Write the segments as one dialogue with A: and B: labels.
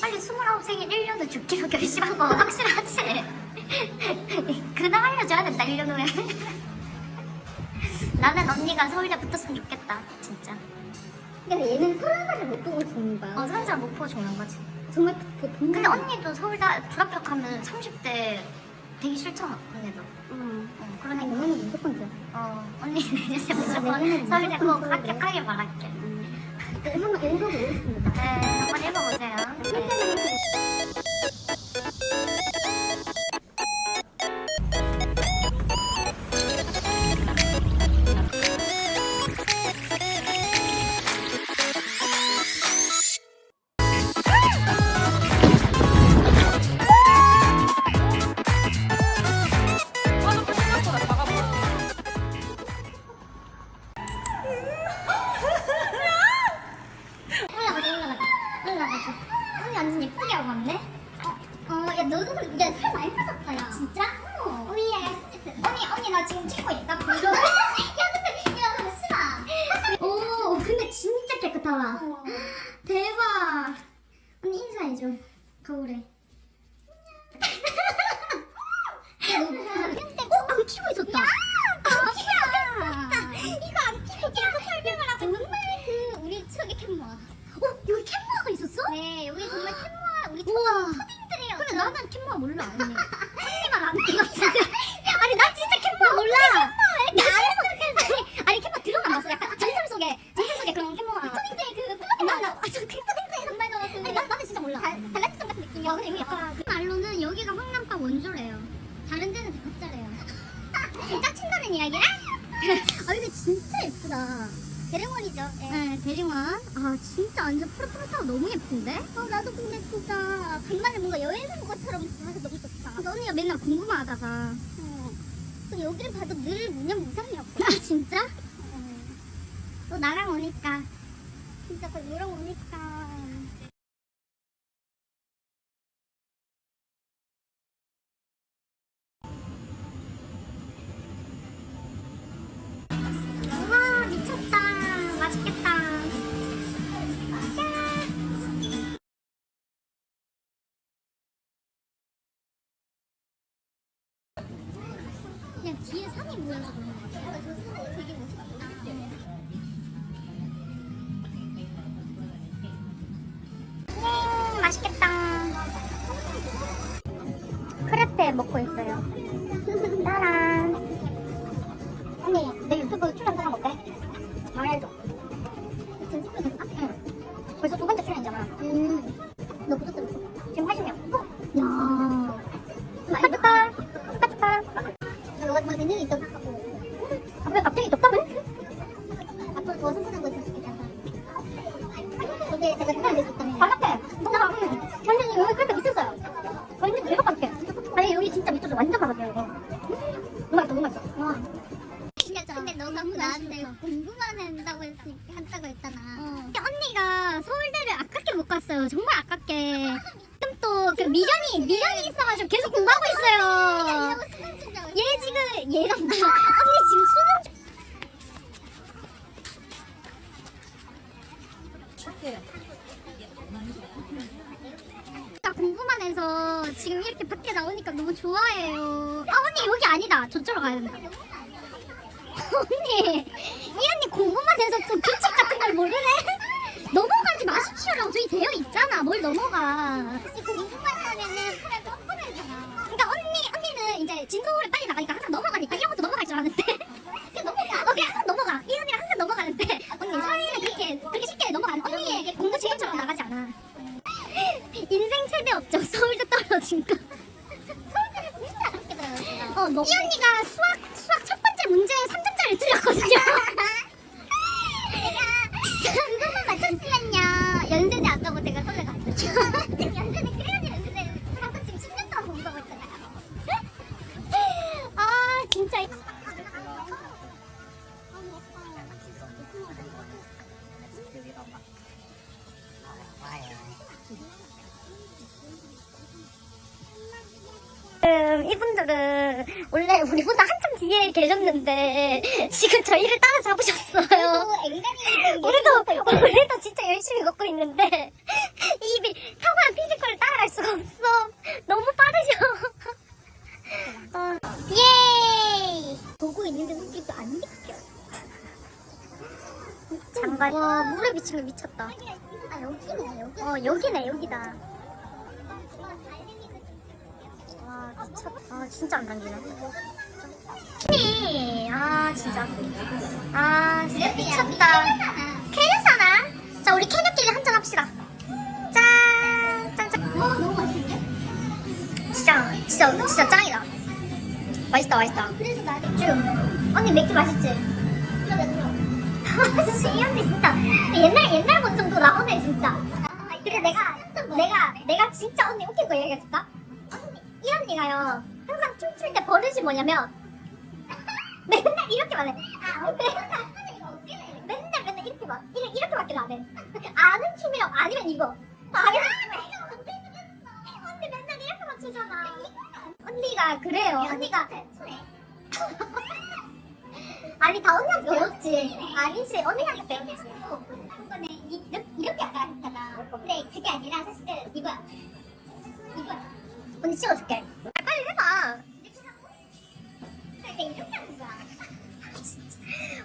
A: 빨리 29 생일 1년을 죽기로 결심한 거 확실하지? 그날 알려줘야 된다 1년 후에 나는 언니가 서울대 붙었으면 좋겠다 진짜
B: 근데 얘는 서른 살을 못 보고 죽는 거야.
A: 어 선사 못 보고 죽는 거지
B: 정말 그 돈.
A: 근데 언니도 서울대 불합격하면 30대 되기 싫잖아 언니도
B: 응.
A: 어, 그러니까
B: 너는 무조건 돼.
A: 어 언니 이제 무조건 서울대 꼭
B: 무조건.
A: 합격하길 바랄게
B: 네, 한번 읽어보겠습니다.
A: 네 한번 읽어보세요 네.
B: 진짜 깨끗하다. 대박. 언니 인사해줘. 거울에. 야, 너 어, 안 키고 있었다. 안 키고 있었다. 이거 안 키고 계속 설명을 하고. 정말 그 우리 저기 캔모아. 어, 여기 캔모아가 있었어? 네, 여기 정말 캔모아 우리 우와. 초딩들이에요. 그래, 나는 캔모아 몰라. 언니. 언니만 안 들었지. 아니, 나 진짜 캔모아 몰라. 캔모아 아니, 아니 캔모아 들어만 봤어. 약간 전설 속에 전설 속에 그런 캔모아. 초딩들이 그 클럽 나나 아, 저 초딩들이 정말 나왔어. 아니, 나 나는 진짜 몰라. 달라지점 같은 느낌이야. 근데 이거 약간 그 말로는 여기가 황남파 원조래요. 다른 데는 다 가짜래요. 진짜 친다는 이야기야? 아 이거 진짜 예쁘다. 대릉원이죠. 네, 대릉원. 아 진짜 완전 푸릇푸릇하고 너무 예쁜데? 어 나도 근데 진짜 간만에 뭔가 여행 온 것처럼 해서 너무 좋다. 근데 언니가 맨날 궁금하다가. 어. 또 여기를 봐도 늘 무념 무상이었고. 아 진짜? 어. 또 나랑 오니까. 진짜 그 너랑 오니까. 산이 것 같아. 저 산이 되게 멋있다.
A: 음, 맛있겠다. 크레페 먹고 있어요. 따란.
B: 미련이 있어가지고 계속 공부하고 있어요. 얘 지금 얘가 뭐야? 언니 지금 수능 중- 나 공부만 해서 지금 이렇게 밖에 나오니까 너무 좋아해요. 아 언니 여기 아니다. 저쪽으로 가야 된다. 언니, 이 언니 공부만 해서 또 규칙 같은 걸 모르네? 넘어가지 마십시오라고 저기 되어 있잖아. 뭘 넘어가. 공부만 하면은 그래도 뻔뻔하잖아. 그러니까 언니, 언니는 이제 진도를 빨리 나가니까 항상 넘어가니까 이런 것도 넘어갈 줄 아는데. 그냥 넘어가. 어, 그냥 항상 넘어가. 이 언니랑 항상 넘어가는데. 언니, 서희는 그렇게, 그렇게 쉽게 넘어가는 언니의 공부 체계처럼 나가지 않아. 인생 최대 업적 서울대 떨어진 거. 서울대를 진짜 어렵게 들어요. 어, 너. 이 언니가 수학 수학 첫 번째 문제 3점짜리 틀렸거든요. 내가 그것만 맞췄으면요 연세대 안 가고 제가 서울대 갔어요.
A: 음, 이분들은 원래 우리보다 한참 뒤에 계셨는데 지금 저희를 따라잡으셨어요. 우리도 우리도 진짜 열심히 걷고 있는데 이 탁월한 피지컬을 따라갈 수가 없어. 너무 빠르셔. 어, 예.
B: 보고 있는데 웃기도 안 믿겨. 장관.
A: 와 물에 비친 거 미쳤다.
B: 아 여기네 여기.
A: 어 여기네 여기다. 와 미쳤다. 아 진짜 안 당기네. 이, 아 진짜. 아 진짜 미쳤다. 캐녀사나? 자 우리 캐녀끼리 한잔 합시다. 짠, 짠, 짠.
B: 어 너무 맛있는데?
A: 진짜, 진짜, 진짜 짱이다. 맛있다, 맛있다.
B: 그래서 나
A: 맥주. 언니 맥주 맛있지? 씨, 이 언니 진짜 옛날 옛날 본 정도 나오네 진짜.
B: 아,
A: 근데 내가 내가 내가 진짜 언니 웃긴 거 얘기해줄까? 언니가요 항상 춤출 때 버릇이 뭐냐면 맨날 이렇게만 해.
B: 아
A: 근데 맨날 맨날 이렇게 막 이렇게 이렇게밖에 안 해. 아는 춤이랑 아니면 이거. 아는 언니 맨날 이렇게만 추잖아. 언니가 그래요. 언니가 아니 다 언니한테 배웠지. 아니지 언니한테 배웠지.
B: 이렇게 이렇게 아까 했잖아. 근데 그게 아니라 사실은 이거야. 이거야.
A: 언니 찍어줄게. 빨리 해봐.
B: 거야.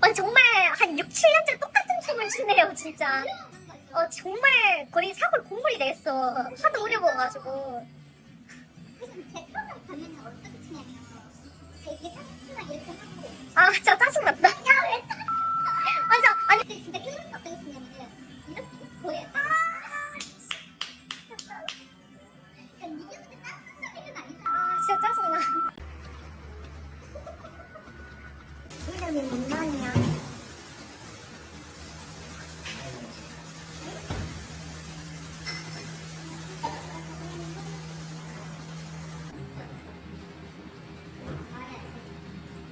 A: 아니 정말 한 6, 7년째 똑같은 춤을 추네요 진짜. 어 정말 거의 사골 공물이 되겠어. 하도 오래 먹어가지고.
B: 하고
A: 아 진짜 짜증났다.
B: 야왜
A: 맞아. 아니
B: 근데 진짜 클래스 어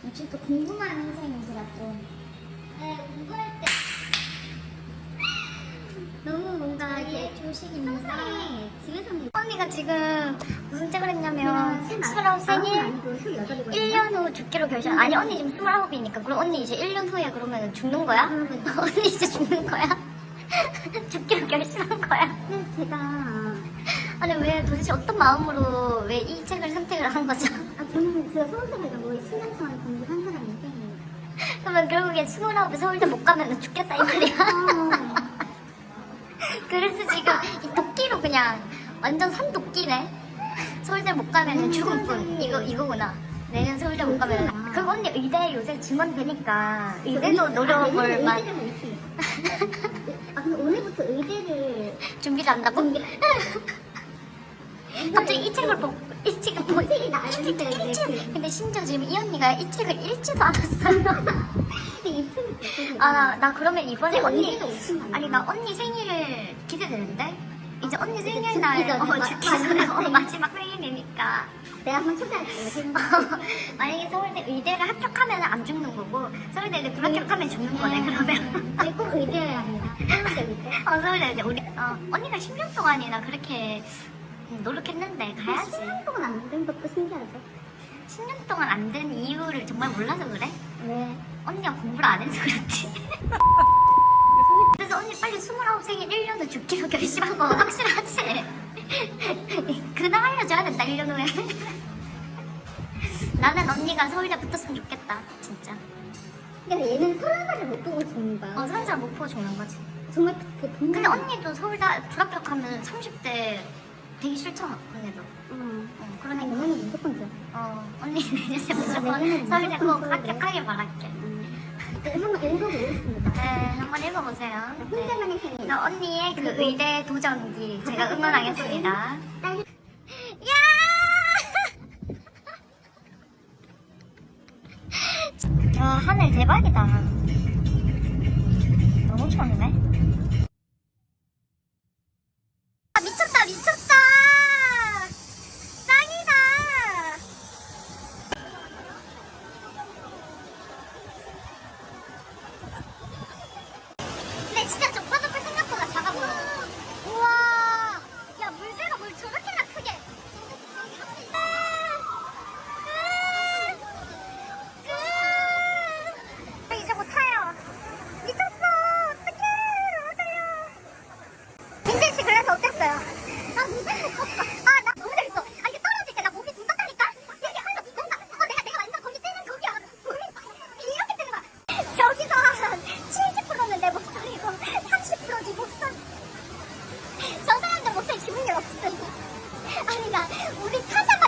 B: 혹시 또 궁금한 선생님들아 좀. 네, 공부할 때 너무 뭔가 이게 조식입니다. 집에서는
A: 언니가 지금 무슨 책을 했냐면 스물아홉 생일
B: 아니고 스물여덟이거든요.
A: 1년 후 죽기로 결심. 아니 언니 지금 스물아홉이니까 그럼 언니 이제 1년 후에 그러면 죽는 거야? 언니 이제 죽는 거야? 죽기로 결심한 거야?
B: 그래서 제가
A: 아니 왜 도대체 어떤 마음으로 왜 이 책을 선택을 한 거죠?
B: 아 저는 제가 서울대 가고 10년 동안 공부한 사람인데
A: 그러면 결국에 스물아홉에 서울대 못 가면 죽겠다 이 말이야.
B: 어,
A: 그래서 지금 이 도끼로 그냥 완전 산도끼네. 서울대 못 가면 죽을 뿐. 이거 이거구나. 내년 서울대 못 가면. 그럼 언니 의대 요새 증원 되니까 의대도 노려볼 만.
B: 아 근데 오늘부터 의대를
A: 준비를 한다고? 갑자기 이 책을 보고 이 책을 보고
B: 이 책이 나왔는데
A: 이
B: 이제
A: 책.
B: 그-
A: 근데 심지어 지금 이 언니가 이 책을 읽지도 않았어요.
B: 근데 이 책이
A: 아나나 그러면 이번에
B: 책
A: 언니 아니 나 언니 생일을 기대되는데 이제 언니 생일날 어,
B: 마- 마지막
A: 어. 마지막 생일이니까
B: 내가 한번 초대할게요.
A: 만약에 서울대 의대를 합격하면 안 죽는 거고 서울대를 불합격하면 죽는 거네 그러면
B: 아니 꼭 의대여야 합니다. 서울대 의대.
A: 어 서울대 의대 우리 어, 언니가 10년 동안이나 그렇게 음, 노력했는데 가야지
B: 10년 동안 안 된 것도 신기하죠.
A: 10년 동안 안 된 이유를 정말 몰라서 그래?
B: 왜?
A: 언니가 공부를 안 해서 그렇지 그래서 언니 빨리 29 생일 1년 후 죽기로 결심한 거 확실하지? 그날 알려줘야 된다 1년 후에 나는 언니가 서울대 붙었으면 좋겠다 진짜
B: 근데 얘는 서른 살을 못 보고 죽는 거야.
A: 어 선사 못 보고 죽는 거지
B: 정말 그 돈.
A: 근데 언니도 서울대 불합격하면 30대 되기 싫잖아 언니도
B: 응.
A: 어, 그러니까
B: 너는 무조건 줘.
A: 어 언니 내년에 무조건 서울대 꼭. 합격하길 바랄게
B: 네, 한번 읽어보겠습니다.
A: 네 한번 읽어보세요 네.
B: 혼자만의 생일.
A: 나 언니의 그 의대 도전기 제가 응원하겠습니다.
B: 딸
A: 야! 와 하늘 대박이다. 너무 좋네. 아 미쳤다 미쳤다. 없음. 아니 나 우리 타자마